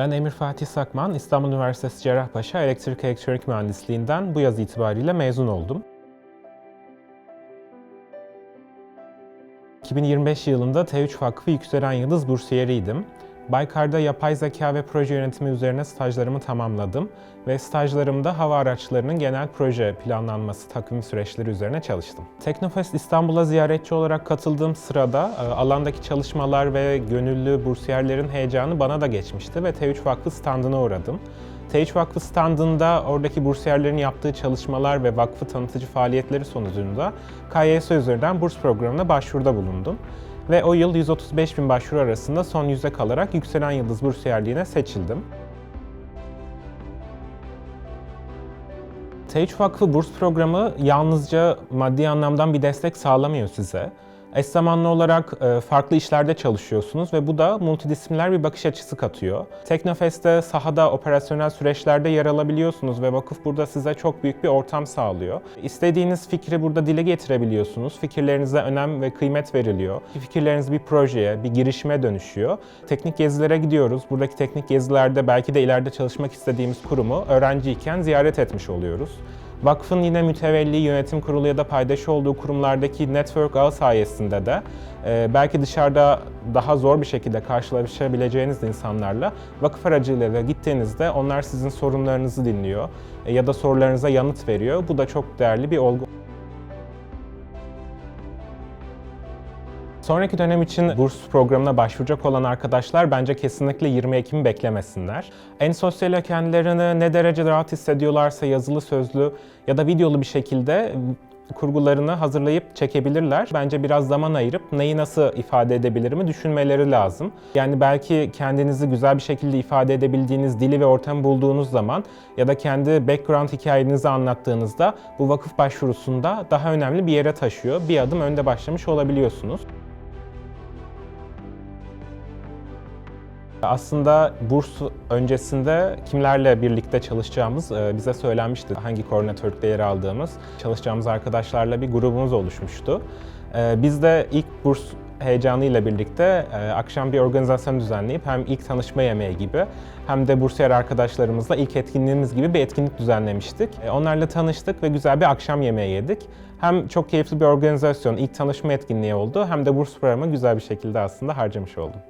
Ben Emir Fatih Sakman, İstanbul Üniversitesi Cerrahpaşa Elektrik Elektronik Mühendisliğinden bu yaz itibariyle mezun oldum. 2025 yılında T3 Vakfı Yükselen Yıldız Bursiyeriydim. Baykar'da yapay zeka ve proje yönetimi üzerine stajlarımı tamamladım ve stajlarımda hava araçlarının genel proje planlanması, takvim süreçleri üzerine çalıştım. Teknofest İstanbul'a ziyaretçi olarak katıldığım sırada e, alandaki çalışmalar ve gönüllü bursiyerlerin heyecanı bana da geçmişti ve T3 Vakfı standına uğradım. T3 Vakfı standında oradaki bursiyerlerin yaptığı çalışmalar ve vakfı tanıtıcı faaliyetleri sonucunda KYS üzerinden burs programına başvuruda bulundum. Ve o yıl 135 bin başvuru arasında son yüzde kalarak Yükselen Yıldız Bursiyerliğine seçildim. T3 Vakfı burs programı yalnızca maddi anlamdan bir destek sağlamıyor size. Eş zamanlı olarak e, farklı işlerde çalışıyorsunuz ve bu da multidisipliner bir bakış açısı katıyor. Teknofest'te sahada operasyonel süreçlerde yer alabiliyorsunuz ve vakıf burada size çok büyük bir ortam sağlıyor. İstediğiniz fikri burada dile getirebiliyorsunuz. Fikirlerinize önem ve kıymet veriliyor. Fikirleriniz bir projeye, bir girişime dönüşüyor. Teknik gezilere gidiyoruz. Buradaki teknik gezilerde belki de ileride çalışmak istediğimiz kurumu öğrenciyken ziyaret etmiş oluyoruz. Vakfın yine mütevelli yönetim kurulu ya da paydaşı olduğu kurumlardaki network ağı sayesinde de e, belki dışarıda daha zor bir şekilde karşılaşabileceğiniz insanlarla vakıf aracılığıyla gittiğinizde onlar sizin sorunlarınızı dinliyor e, ya da sorularınıza yanıt veriyor. Bu da çok değerli bir olgu. Sonraki dönem için burs programına başvuracak olan arkadaşlar bence kesinlikle 20 Ekim'i beklemesinler. En sosyal kendilerini ne derece rahat hissediyorlarsa yazılı, sözlü ya da videolu bir şekilde kurgularını hazırlayıp çekebilirler. Bence biraz zaman ayırıp neyi nasıl ifade edebilirimi düşünmeleri lazım. Yani belki kendinizi güzel bir şekilde ifade edebildiğiniz dili ve ortamı bulduğunuz zaman ya da kendi background hikayenizi anlattığınızda bu vakıf başvurusunda daha önemli bir yere taşıyor. Bir adım önde başlamış olabiliyorsunuz. Aslında burs öncesinde kimlerle birlikte çalışacağımız e, bize söylenmişti. Hangi koordinatörlükte yer aldığımız, çalışacağımız arkadaşlarla bir grubumuz oluşmuştu. E, Biz de ilk burs heyecanıyla birlikte e, akşam bir organizasyon düzenleyip hem ilk tanışma yemeği gibi hem de bursiyer arkadaşlarımızla ilk etkinliğimiz gibi bir etkinlik düzenlemiştik. Onlarla tanıştık ve güzel bir akşam yemeği yedik. Hem çok keyifli bir organizasyon, ilk tanışma etkinliği oldu hem de burs programı güzel bir şekilde aslında harcamış oldum.